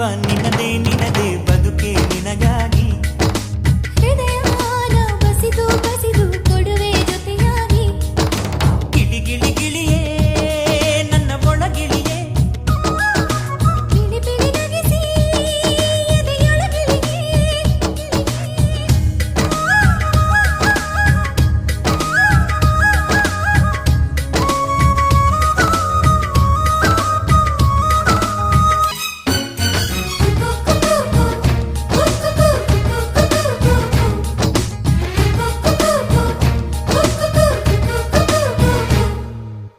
జీవ నిన్నదే నిన్నదే బతుకే